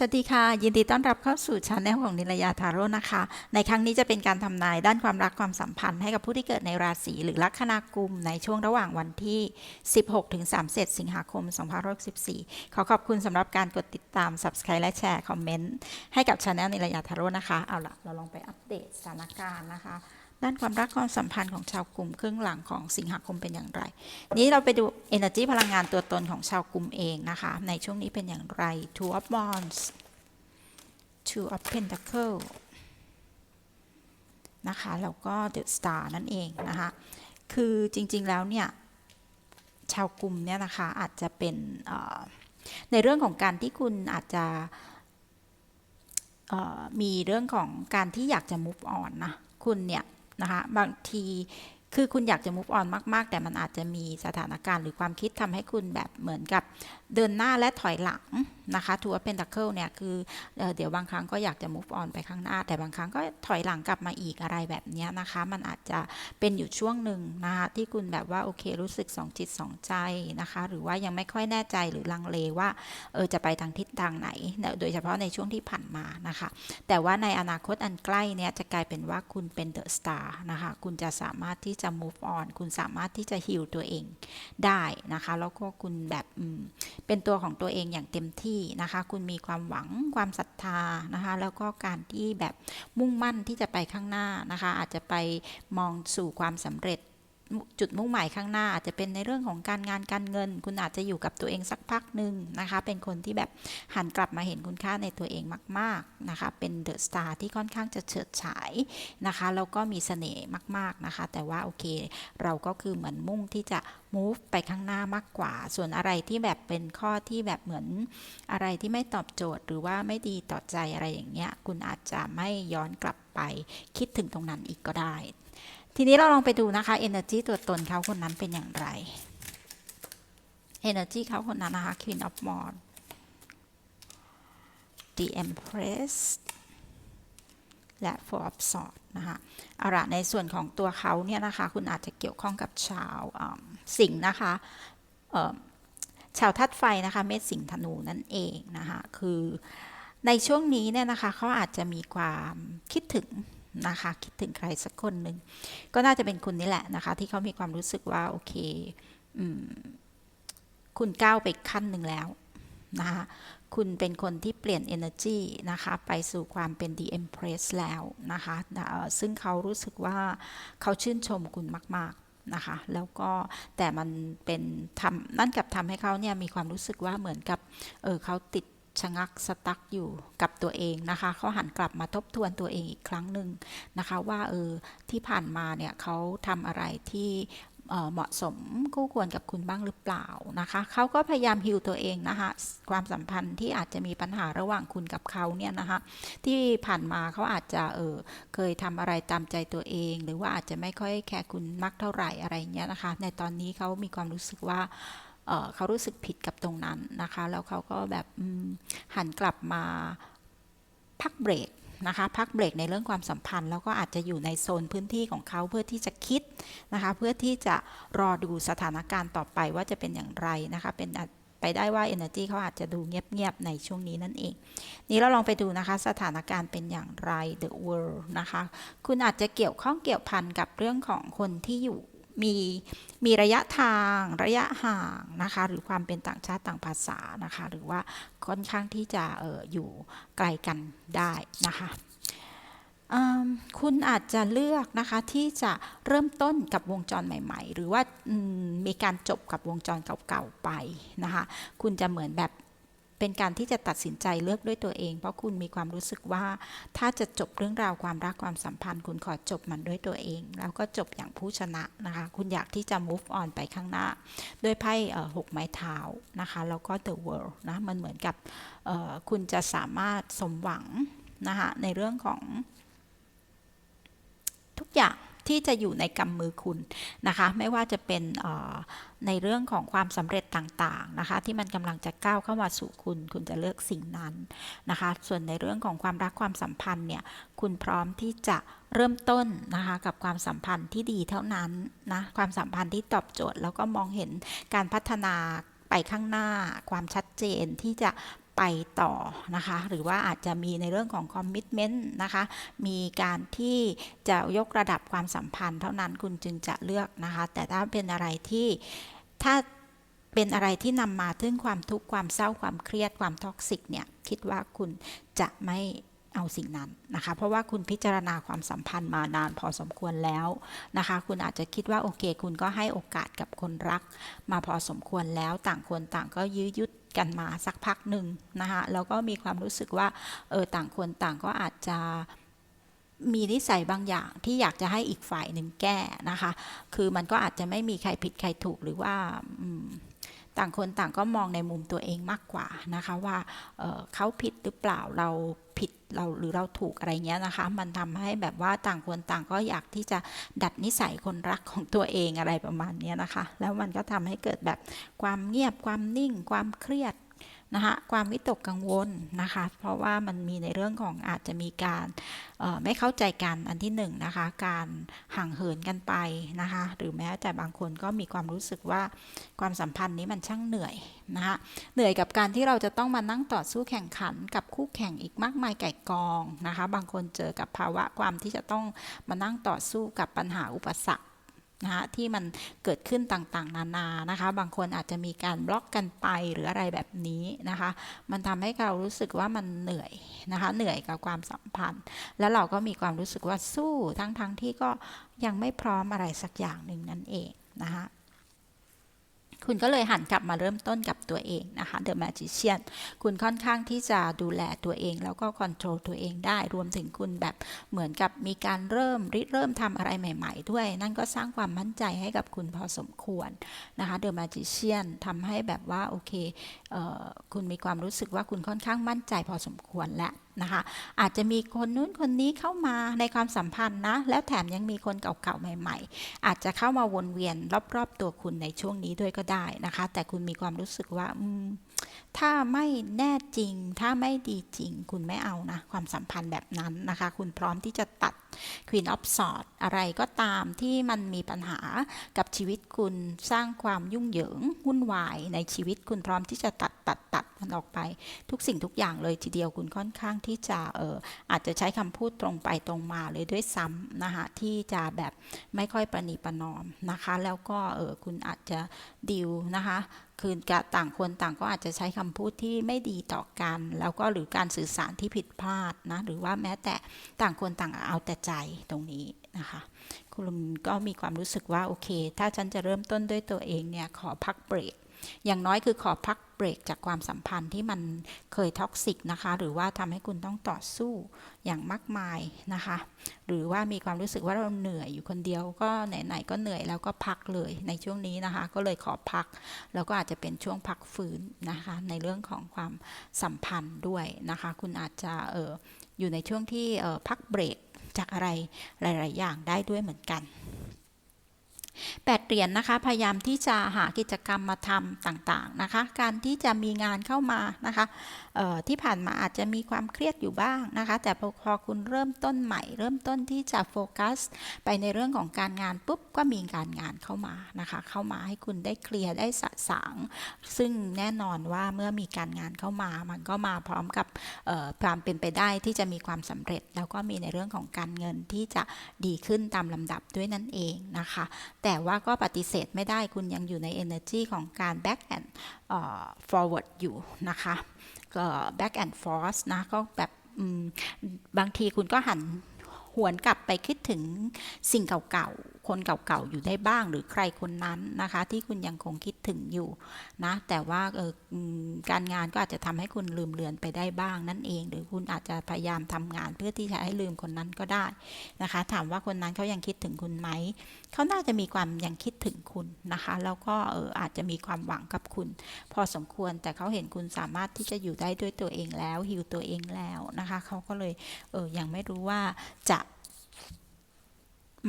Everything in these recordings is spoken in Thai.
สวัสดีค่ะ ยินดีต้อนรับเข้าสู่ช anel ของนิรยาทาโร่นะคะ ในครั้งนี้จะเป็นการทำนายด้านความรักความสัมพันธ์ให้กับผู้ที่เกิดในราศีหรือลัคนากุมในช่วงระหว่างวันที่ 16ถึง30 สิงหาคม 2564 ขอขอบคุณสำหรับการกดติดตาม subscribe และแชร์คอมเมนต์ให้กับช anel นิรยาทาโร่นะคะ เอาละเราลองไปอัปเดตสถานการณ์นะคะ ด้านความรักความสัมพันธ์ของชาวกลุ่มครึ่งหลังของสิงหาคมเป็นอย่างไร นี้เราไปดู energy พลังงานตัวตนของชาวกลุ่มเองนะคะ ในช่วงนี้เป็นอย่างไร two of wands two of pentacle นะคะแล้วก็ the star นั่นเองนะคะ คือจริงๆแล้วเนี่ย ชาวกลุ่มเนี่ยนะคะอาจจะเป็นในเรื่องของการที่คุณอาจจะมีเรื่องของการที่อยากจะ move on นะ คุณเนี่ย นะคะบางทีคือคุณอยากจะ move on มาก ๆ แต่มันอาจจะมีสถานการณ์หรือความคิดทำให้คุณแบบเหมือนกับเดินหน้าและถอยหลัง นะคะทัวร์เป็นตักเกิลเนี่ยคือเออเดี๋ยวบางครั้งก็อยากจะ move on ไปข้างหน้า แต่บางครั้งก็ถอยหลังกลับมาอีกอะไรแบบนี้นะคะ มันอาจจะเป็นอยู่ช่วงหนึ่งนะคะที่คุณแบบว่าโอเครู้สึกสองจิตสองใจนะคะ หรือว่ายังไม่ค่อยแน่ใจหรือลังเลว่าเออจะไปทางทิศทางไหน โดยเฉพาะในช่วงที่ผ่านมานะคะ แต่ว่าในอนาคตอันใกล้เนี่ยจะกลายเป็นว่าคุณเป็นเดอะสตาร์นะคะคุณจะสามารถที่จะ move on คุณสามารถที่จะ heal ตัวเองได้นะคะ แล้วก็คุณแบบเป็นตัวของตัวเองอย่างเต็มที่นะคะคุณมีความหวังความศรัทธานะคะแล้วก็การที่แบบมุ่งมั่นที่จะไปข้างหน้านะคะอาจจะไปมองสู่ความสำเร็จ จุดมุ่งหมายข้างหน้า อาจจะเป็นในเรื่องของการงานการเงิน คุณอาจจะอยู่กับตัวเองสักพักหนึ่งนะคะ เป็นคนที่แบบหันกลับมาเห็นคุณค่าในตัวเองมาก ๆนะคะ เป็นเดอะสตาร์ที่ค่อนข้างจะเฉิดฉายนะคะแล้วก็มีเสน่ห์มาก ๆนะคะ แต่ว่าโอเค เราก็คือเหมือนมุ่งที่จะ move ไปข้างหน้ามากกว่า ส่วนอะไรที่แบบเป็นข้อที่แบบเหมือนอะไรที่ไม่ตอบโจทย์ หรือว่าไม่ดีต่อใจอะไรอย่างเงี้ย คุณอาจจะไม่ย้อนกลับไปคิดถึงตรงนั้นอีกก็ได้ ทีนี้เราลองไปดูนะคะ energy ตัวตนเขาคนนั้นเป็นอย่างไร energy เขาคนนั้นนะคะ Queen of Wands The Empress และ Four of Swords นะคะเอาละในส่วนของตัวเขาเนี่ยนะคะ คุณอาจจะเกี่ยวข้องกับชาวสิงห์นะคะชาวธาตุไฟนะคะ เมษสิงห์ธนูนั่นเองนะคะ คือในช่วงนี้เนี่ยนะคะเขาอาจจะมีความคิดถึง นะคะ คิดถึงใครสักคนหนึ่งก็น่าจะเป็นคุณนี่แหละนะคะ ที่เขามีความรู้สึกว่าโอเคอคุณก้าวไปขั้นหนึ่งแล้วนะคะคุณเป็นคนที่เปลี่ยน energy นะคะ ไปสู่ความเป็น the empress แล้วนะคะซึ่งเขารู้สึกว่าเขาชื่นชมคุณมาก ๆ นะคะ แล้วก็แต่มันเป็นทำนั่นกับทำให้เขาเนี่ยมีความรู้สึกว่าเหมือนกับ เออเขาติด ชะงักสตั๊กอยู่กับตัวเองนะคะเขาหันกลับมาทบทวนตัวเองอีกครั้งหนึ่งนะคะ ว่าเออที่ผ่านมาเนี่ยเขาทำอะไรที่เหมาะสมคู่ควรกับคุณบ้างหรือเปล่านะคะเขาก็พยายามฮิวตัวเองนะคะความสัมพันธ์ที่อาจจะมีปัญหาระหว่างคุณกับเขาเนี่ยนะคะที่ผ่านมาเขาอาจจะเออเคยทำอะไรตามใจตัวเอง หรือว่าอาจจะไม่ค่อยแคร์คุณมากเท่าไหร่อะไรเงี้ยนะคะ ในตอนนี้เขามีความรู้สึกว่า เขารู้สึกผิดกับตรงนั้นนะคะ แล้วเขาก็แบบหันกลับมาพักเบรกนะคะพักเบรกในเรื่องความสัมพันธ์ แล้วก็อาจจะอยู่ในโซนพื้นที่ของเขาเพื่อที่จะคิดนะคะเพื่อที่จะรอดูสถานการณ์ต่อไปว่าจะเป็นอย่างไรนะคะเป็นไปได้ว่า Energy เขาอาจจะดูเงียบๆในช่วงนี้นั่นเอง นี้เราลองไปดูนะคะสถานการณ์เป็นอย่างไร The World นะคะ คุณอาจจะเกี่ยวข้องเกี่ยวพันกับเรื่องของคนที่อยู่ มีมีระยะทางระยะห่างนะคะหรือความเป็นต่างชาติต่างภาษานะคะหรือว่าค่อนข้างที่จะอออยู่ไกลกันได้นะคะคุณอาจจะเลือกนะคะที่จะเริ่มต้นกับวงจรใหม่ ๆ หรือว่ามมีการจบกับวงจรเก่าๆไปนะคะคุณจะเหมือนแบบ เป็นการที่จะตัดสินใจเลือกด้วยตัวเอง เพราะคุณมีความรู้สึกว่า ถ้าจะจบเรื่องราวความรักความสัมพันธ์ คุณขอจบมันด้วยตัวเอง แล้วก็จบอย่างผู้ชนะนะคะ คุณอยากที่จะ move on ไปข้างหน้า ด้วยไพ่หกไม้เท้านะคะแล้วก็ the world นะมันเหมือนกับคุณจะสามารถสมหวังนะคะในเรื่องของทุกอย่าง ที่จะอยู่ในกำมือคุณนะคะ ไม่ว่าจะเป็นในเรื่องของความสำเร็จต่างๆนะคะ ที่มันกำลังจะก้าวเข้ามาสู่คุณ คุณจะเลือกสิ่งนั้นนะคะ ส่วนในเรื่องของความรักความสัมพันธ์เนี่ยคุณพร้อมที่จะเริ่มต้นนะคะกับความสัมพันธ์ที่ดีเท่านั้นนะความสัมพันธ์ที่ตอบโจทย์ แล้วก็มองเห็นการพัฒนาไปข้างหน้า ความชัดเจนที่จะ ไปต่อนะคะ หรือว่าอาจจะมีในเรื่องของคอมมิชเมนต์นะคะ มีการที่จะยกระดับความสัมพันธ์เท่านั้นคุณจึงจะเลือกนะคะ แต่ถ้าเป็นอะไรที่ถ้าเป็นอะไรที่นำมาถึงความทุกข์ความเศร้าความเครียดความท็อกซิกเนี่ย คิดว่าคุณจะไม่เอาสิ่งนั้นนะคะ เพราะว่าคุณพิจารณาความสัมพันธ์มานานพอสมควรแล้วนะคะ คุณอาจจะคิดว่าโอเค คุณก็ให้โอกาสกับคนรัก มาพอสมควรแล้วต่างคนต่างก็ยื้อยุด กันมาสักพักหนึ่งนะคะแล้วก็มีความรู้สึกว่าเออต่างคนต่างก็อาจจะมีนิสัยบางอย่างที่อยากจะให้อีกฝ่ายหนึ่งแก้นะคะ คือมันก็อาจจะไม่มีใครผิดใครถูกหรือว่าอืม ต่างคนต่างก็มองในมุมตัวเองมากกว่านะคะว่าเเขาผิดหรือเปล่าเราผิดเราหรือเราถูกอะไรเงี้ยนะคะ มันทำให้แบบว่าต่างคนต่างก็อยากที่จะดัดนิสัยคนรักของตัวเองอะไรประมาณนี้นะคะ แล้วมันก็ทำให้เกิดแบบความเงียบความนิ่ง ความเครียด นะคะความวิตกกังวลนะคะ เพราะว่ามันมีในเรื่องของอาจจะมีการไม่เข้าใจกันอันที่หนึ่งนะคะ การห่างเหินกันไปนะคะ หรือแม้แต่บางคนก็มีความรู้สึกว่าความสัมพันธ์นี้มันช่างเหนื่อยนะคะเหนื่อยกับการที่เราจะต้องมานั่งต่อสู้แข่งขันกับคู่แข่งอีกมากมายไก่กองนะคะ บางคนเจอกับภาวะความที่จะต้องมานั่งต่อสู้กับปัญหาอุปสรรค นะคะที่มันเกิดขึ้นต่างๆ นานานะคะ บางคนอาจจะมีการบล็อกกันไปหรืออะไรแบบนี้นะคะ มันทำให้เรารู้สึกว่ามันเหนื่อยนะคะ เหนื่อยกับความสัมพันธ์ แล้วเราก็มีความรู้สึกว่าสู้ทั้งๆทที่ก็ยังไม่พร้อมอะไรสักอย่างหนึ่งนั่นเองนะคะ คุณก็เลยหันกลับมาเริ่มต้นกับตัวเองนะคะ The Magician คุณค่อนข้างที่จะดูแลตัวเอง แล้วก็คอนโทรลตัวเองได้ รวมถึงคุณแบบเหมือนกับมีการเริ่มริเริ่มทำอะไรใหม่ ๆ ด้วย นั่นก็สร้างความมั่นใจให้กับคุณพอสมควรนะคะ The Magician ทำให้แบบว่าโอเคเออคุณมีความรู้สึกว่าคุณค่อนข้างมั่นใจพอสมควรแล้ว นะคะ อาจจะมีคนนู้นคนนี้เข้ามาในความสัมพันธ์นะ แล้วแถมยังมีคนเก่าๆใหม่ ๆ อาจจะเข้ามาวนเวียนรอบๆตัวคุณในช่วงนี้ด้วยก็ได้นะคะ แต่คุณมีความรู้สึกว่าถ้าไม่แน่จริง ถ้าไม่ดีจริง คุณไม่เอานะ ความสัมพันธ์แบบนั้นนะคะ คุณพร้อมที่จะตัด Queen of Swords อะไรก็ตามที่มันมีปัญหากับชีวิตคุณสร้างความยุ่งเหยิงวุ่นวายในชีวิตคุณพร้อมที่จะตัดตัดตัดมันออกไปทุกสิ่งทุกอย่างเลยทีเดียวคุณค่อนข้างที่จะเอออาจจะใช้คำพูดตรงไปตรงมาเลยด้วยซ้ำนะคะที่จะแบบไม่ค่อยประนีประนอมนะคะ แล้วก็เออคุณอาจจะดิวนะคะคือกต่างคนต่างก็อาจจะใช้คำพูดที่ไม่ดีต่อกัน แล้วก็หรือการสื่อสารที่ผิดพลาดนะหรือว่าแม้แต่ต่างคนต่างเอาแต่ใจตรงนี้นะคะคุณก็มีความรู้สึกว่าโอเค ถ้าฉันจะเริ่มต้นด้วยตัวเองเนี่ยขอพักเบรกอย่างน้อยคือขอพัก เบรกจากความสัมพันธ์ที่มันเคยท็อกซิกนะคะ หรือว่าทำให้คุณต้องต่อสู้อย่างมากมายนะคะ หรือว่ามีความรู้สึกว่าเราเหนื่อยอยู่คนเดียวก็ไหนๆก็เหนื่อยแล้วก็พักเลยในช่วงนี้นะคะ ก็เลยขอพัก แล้วก็อาจจะเป็นช่วงพักฟื้นนะคะ ในเรื่องของความสัมพันธ์ด้วยนะคะ คุณอาจจะเอออยู่ในช่วงที่ออพักเบรกจากอะไรหลาย ๆ อย่างได้ด้วยเหมือนกัน แปดเหรียญนนะคะ พยายามที่จะหากิจกรรมมาทำต่างๆนะคะ การที่จะมีงานเข้ามานะคะที่ผ่านมาอาจจะมีความเครียดอยู่บ้างนะคะ แต่พอคุณเริ่มต้นใหม่ เริ่มต้นที่จะโฟกัส ไปในเรื่องของการงานปุ๊บก็มีการงานเข้ามานะคะ เข้ามาให้คุณได้เคลียร์ได้สะสาง ซึ่งแน่นอนว่าเมื่อมีการงานเข้ามา มันก็มาพร้อมกับความเป็นไปได้ที่จะมีความสำเร็จ แล้วก็มีในเรื่องของการเงินที่จะดีขึ้นตามลำดับด้วยนั่นเองนะคะแต่แต่ว่าก็ปฏิเสธไม่ได้คุณยังอยู่ใน energy ของการ back and อ forward อยู่นะคะก็ back and forth นะก็แบบบางทีคุณก็หันหวนกลับไปคิดถึงสิ่งเก่าๆ คนเก่าๆอยู่ได้บ้าง หรือใครคนนั้นนะคะ ที่คุณยังคงคิดถึงอยู่นะแต่ว่าออการงานก็อาจจะทำให้คุณลืมเลือนไปได้บ้างนั่นเอง หรือคุณอาจจะพยายามทำงานเพื่อที่จะให้ลืมคนนั้นก็ได้นะคะ ถามว่าคนนั้นเขายังคิดถึงคุณไหมเขาน่าจะมีความยังคิดถึงคุณนะคะแล้วก็เอออาจจะมีความหวังกับคุณ พอสมควรแต่เขาเห็นคุณสามารถที่จะอยู่ได้ด้วยตัวเองแล้วฮิวตัวเองแล้วนะคะเขาก็เลยเออยังไม่รู้ว่าจะ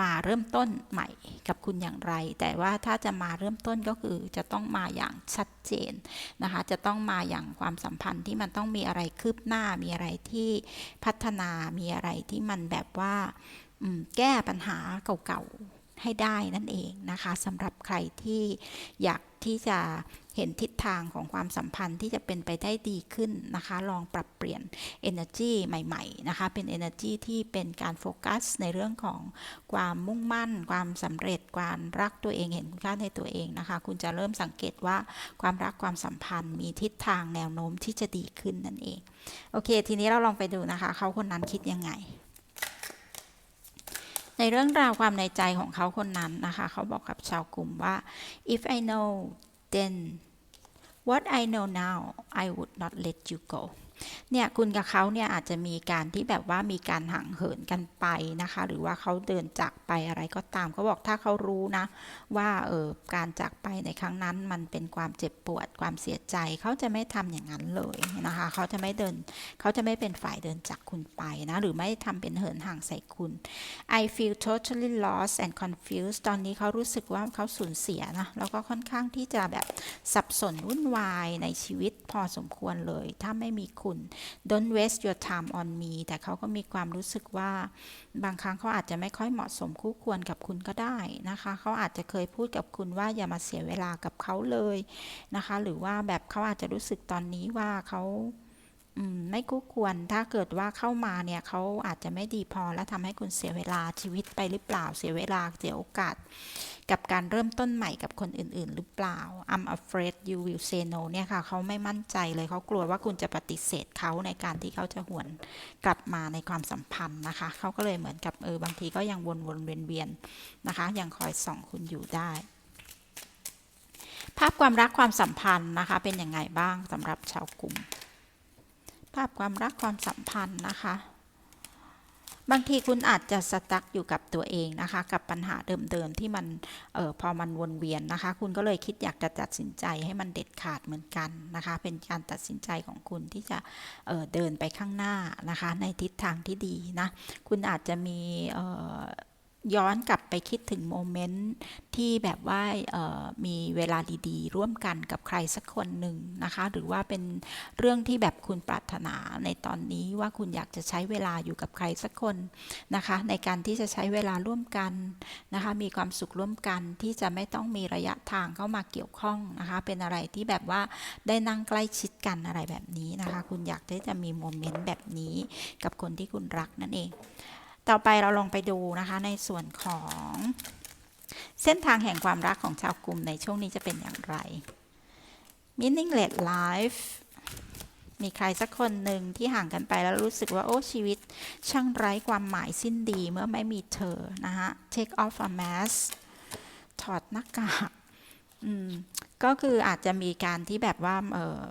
มาเริ่มต้นใหม่กับคุณอย่างไร แต่ว่าถ้าจะมาเริ่มต้นก็คือจะต้องมาอย่างชัดเจนนะคะ จะต้องมาอย่างความสัมพันธ์ที่มันต้องมีอะไรคืบหน้า มีอะไรที่พัฒนา มีอะไรที่มันแบบว่าแก้ปัญหาเก่าๆให้ได้นั่นเองนะคะสำหรับใครที่อยากที่จะ เห็นทิศทางของความสัมพันธ์ที่จะเป็นไปได้ดีขึ้นนะคะ ลองปรับเปลี่ยน energy ใหม่ๆนะคะ เป็น energy ที่เป็นการโฟกัสในเรื่องของความมุ่งมั่น ความสำเร็จความรักตัวเองเห็นคุณค่าในตัวเองนะคะ คุณจะเริ่มสังเกตว่าความรักความสัมพันธ์มีทิศทางแนวโน้มที่จะดีขึ้นนั่นเอง โอเค ทีนี้เราลองไปดูนะคะ เขาคนนั้นคิดยังไงในเรื่องราวความในใจของเขาคนนั้นนะคะ เขาบอกกับชาวกลุ่มว่า if I know then what I know now I would not let you go เนี่ยคุณกับเขาเนี่ยอาจจะมีการที่แบบว่ามีการห่างเหินกันไปนะคะ หรือว่าเขาเดินจากไปอะไรก็ตามเขาบอกถ้าเขารู้นะ ว่าเออการจากไปในครั้งนั้นมันเป็นความเจ็บปวดความเสียใจ เขาจะไม่ทำอย่างนั้นเลยนะคะ เขาจะไม่เดิน เขาจะไม่เป็นฝ่ายเดินจากคุณไปนะ หรือไม่ทำเป็นเหินห่างใส่คุณ I feel totally lost and confused ตอนนี้เขารู้สึกว่าเขาสูญเสียนะ แล้วก็ค่อนข้างที่จะแบบสับสนวุ่นวายในชีวิตพอสมควรเลย ถ้าไม่มีคุณ don't waste your time on me แต่เขาก็มีความรู้สึกว่า บางครั้งเขาอาจจะไม่ค่อยเหมาะสมคู่ควรกับคุณก็ได้นะคะ เขาอาจจะเคยพูดกับคุณว่าอย่ามาเสียเวลากับเขาเลยนะคะ หรือว่าแบบเขาอาจจะรู้สึกตอนนี้ว่าเขา ไม่คู่ควรถ้าเกิดว่าเข้ามาเนี่ยเขาอาจจะไม่ดีพอและทำให้คุณเสียเวลาชีวิตไปหรือเปล่าเสียเวลาเสียโอกาส กับการเริ่มต้นใหม่กับคนอื่น ๆ หรือเปล่า I'm afraid you will say no เนี่ยค่ะเขาไม่มั่นใจเลยเขากลัวว่าคุณจะปฏิเสธเขาในการที่เขาจะหวนกลับมาในความสัมพันธ์นะคะเขาก็เลยเหมือนกับเออบางทีก็ยังวนๆเวียนๆนะคะ ยังคอยส่องคุณอยู่ได้ภาพความรักความสัมพันธ์นะคะเป็นยังไงบ้างสำหรับชาวกลุ่มาพความรักความสัมพันธ์นะคะ บางทีคุณอาจจะสตั๊กอยู่กับตัวเองนะคะ กับปัญหาเดิมๆที่มันเออพอมันวนเวียนนะคะ คุณก็เลยคิดอยากจะตัดสินใจให้มันเด็ดขาดเหมือนกันนะคะ เป็นการตัดสินใจของคุณที่จะเออเดินไปข้างหน้านะคะ ในทิศทางที่ดีนะ คุณอาจจะมีเออ ย้อนกลับไปคิดถึงโมเมนต์ที่แบบว่ามีเวลาดีๆ ร่วมกันกับใครสักคนหนึ่งนะคะ หรือว่าเป็นเรื่องที่แบบคุณปรารถนาในตอนนี้ว่าคุณอยากจะใช้เวลาอยู่กับใครสักคนนะคะ ในการที่จะใช้เวลาร่วมกันนะคะ มีความสุขร่วมกันที่จะไม่ต้องมีระยะทางเข้ามาเกี่ยวข้องนะคะ เป็นอะไรที่แบบว่าได้นั่งใกล้ชิดกันอะไรแบบนี้นะคะ คุณอยากที่จะมีโมเมนต์แบบนี้กับคนที่คุณรักนั่นเอง ต่อไปเราลองไปดูนะคะในส่วนของเส้นทางแห่งความรักของชาวกลุ่มในช่วงนี้จะเป็นอย่างไร meaningless life มีใครสักคนหนึ่งที่ห่างกันไปแล้วรู้สึกว่า โอ้ ชีวิต ช่างไร้ความหมายสิ้นดีเมื่อไม่มีเธอ นะคะ take off a mask ถอดหน้ากาก อืม ก็คืออาจจะมีการที่แบบว่า เออ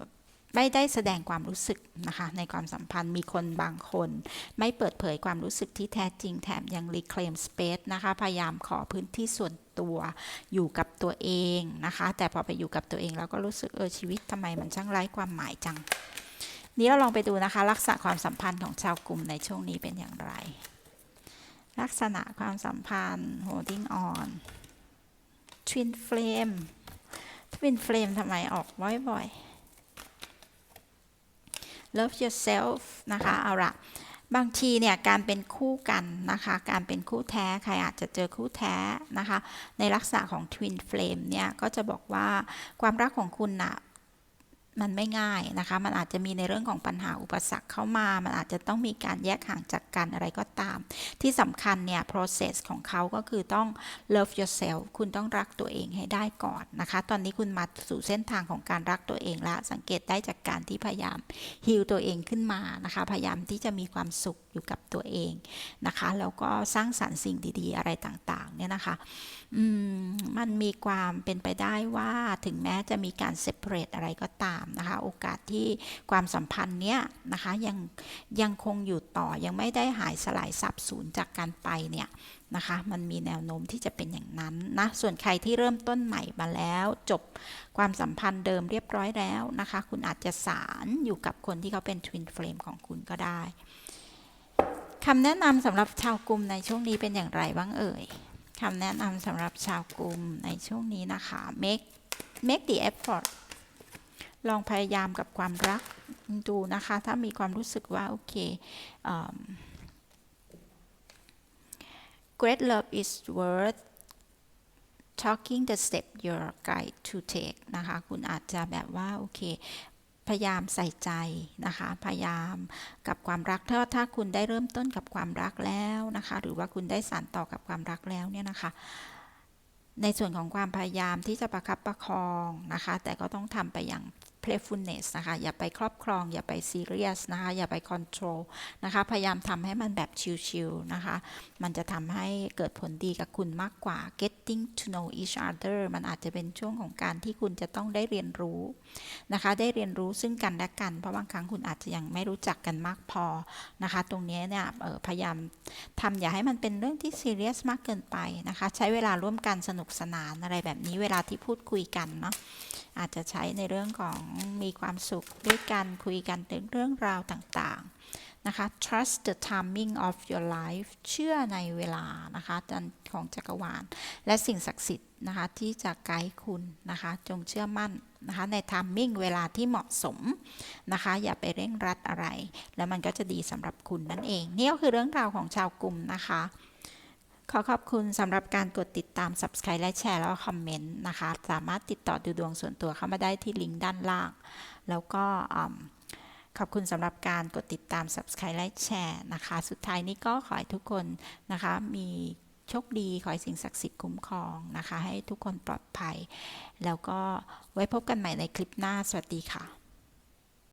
ไม่ได้แสดงความรู้สึกนะคะในความสัมพันธ์มีคนบางคน ไม่เปิดเผยความรู้สึกที่แท้จริงแถมยัง reclaim space นะคะพยายามขอพื้นที่ส่วนตัวอยู่กับตัวเองนะคะ แต่พอไปอยู่กับตัวเองแล้วก็รู้สึกเออชีวิตทำไมมันช่างไร้ความหมายจัง นี้เราลองไปดูนะคะลักษณะความสัมพันธ์ของชาวกลุ่มในช่วงนี้เป็นอย่างไร ลักษณะความสัมพันธ์ holding on twin flame twin flame ทำไมออกบ่อยๆ love yourself นะคะเอาละบางทีเนี่ยการเป็นคู่กันนะคะการเป็นคู่แท้ ใครอาจจะเจอคู่แท้นะคะในลักษณะของ twin flame เนี่ยก็จะบอกว่าความรักของคุณนะ มันไม่ง่ายนะคะ มันอาจจะมีในเรื่องของปัญหาอุปสรรคเข้ามา มันอาจจะต้องมีการแยกห่างจากกันอะไรก็ตาม ที่สำคัญเนี่ย process ของเขาก็คือต้อง love yourself คุณต้องรักตัวเองให้ได้ก่อนนะคะ ตอนนี้คุณมาสู่เส้นทางของการรักตัวเองแล้ว สังเกตได้จากการที่พยายามฮิลตัวเองขึ้นมานะคะ พยายามที่จะมีความสุขอยู่กับตัวเองนะคะ แล้วก็สร้างสรรค์สิ่งดี ๆ อะไรต่างๆ เนี่ยนะคะอืมมันมีความเป็นไปได้ว่าถึงแม้จะมีการเซ p a r a t e อะไรก็ตามนะคะโอกาสที่ความสัมพันธ์เนี้ยนะคะยังยังคงอยู่ต่อยังไม่ได้หายสลายสับสูญจากการไปเนี่ยนะคะมันมีแนวโน้มที่จะเป็นอย่างนั้นนะส่วนใครที่เริ่มต้นใหม่มาแล้ว จบความสัมพันธ์เดิมเรียบร้อยแล้วนะคะคุณอาจจะสารอยู่กับคนที่เขาเป็น Twin Flame ของคุณก็ได้คำแนะนำสำหรับชาวกลุ่มในช่วงนี้เป็นอย่างไรบ้างเอ่ยคำแนะนำสำหรับชาวกลุ่มในช่วงนี้นะคะ make make the effort ลองพยายามกับความรักดูนะคะ ถ้ามีความรู้สึกว่า โอเค great love is worth talking the step your guide to take นะคะ คุณอาจจะแบบว่า โอเค พยายามใส่ใจนะคะ พยายามกับความรักถ้าถ้าคุณได้เริ่มต้นกับความรักแล้วนะคะ หรือว่าคุณได้สานต่อกับความรักแล้วเนี่ยนะคะ ในส่วนของความพยายามที่จะประคับประคองนะคะ แต่ก็ต้องทำไปอย่าง playfulness นะคะ อย่าไปครอบครอง อย่าไป serious นะคะ อย่าไป control นะคะ พยายามทำให้มันแบบชิลๆนะคะ มันจะทำให้เกิดผลดีกับคุณมากกว่า getting to know each other มันอาจจะเป็นช่วงของการที่คุณจะต้องได้เรียนรู้นะคะ ได้เรียนรู้ซึ่งกันและกัน เพราะบางครั้งคุณอาจจะยังไม่รู้จักกันมากพอนะคะ ตรงนี้เนี่ยออพยายามทำอย่าให้มันเป็นเรื่องที่ serious มากเกินไปนะคะ ใช้เวลาร่วมกันสนุกสนานอะไรแบบนี้เวลาที่พูดคุยกันเนาะ อาจจะใช้ในเรื่องของมีความสุขด้วยกันคุยกันถึงเรื่องราวต่างๆนะคะ trust the timing of your life เชื่อในเวลานะคะของจักรวาล และสิ่งศักดิ์สิทธิ์นะคะที่จะไกด์คุณนะคะจงเชื่อมั่นนะคะใน timing เวลาที่เหมาะสมนะคะอย่าไปเร่งรัดอะไร แล้วมันก็จะดีสำหรับคุณนั่นเอง นี่ก็คือเรื่องราวของชาวกลุ่มนะคะ ขอขอบคุณสำหรับการกดติดตาม Subscribe และแชร์แล้วคอมเมนต์นะคะ สามารถติดต่อดูดวงส่วนตัวเข้ามาได้ที่ลิงก์ด้านล่าง แล้วก็ขอบคุณสำหรับการกดติดตาม Subscribe และแชร์นะคะ สุดท้ายนี้ก็ขอให้ทุกคนนะคะ มีโชคดี ขอให้สิ่งศักดิ์สิทธิ์คุ้มครองนะคะ ให้ทุกคนปลอดภัย แล้วก็ไว้พบกันใหม่ในคลิปหน้า สวัสดีค่ะ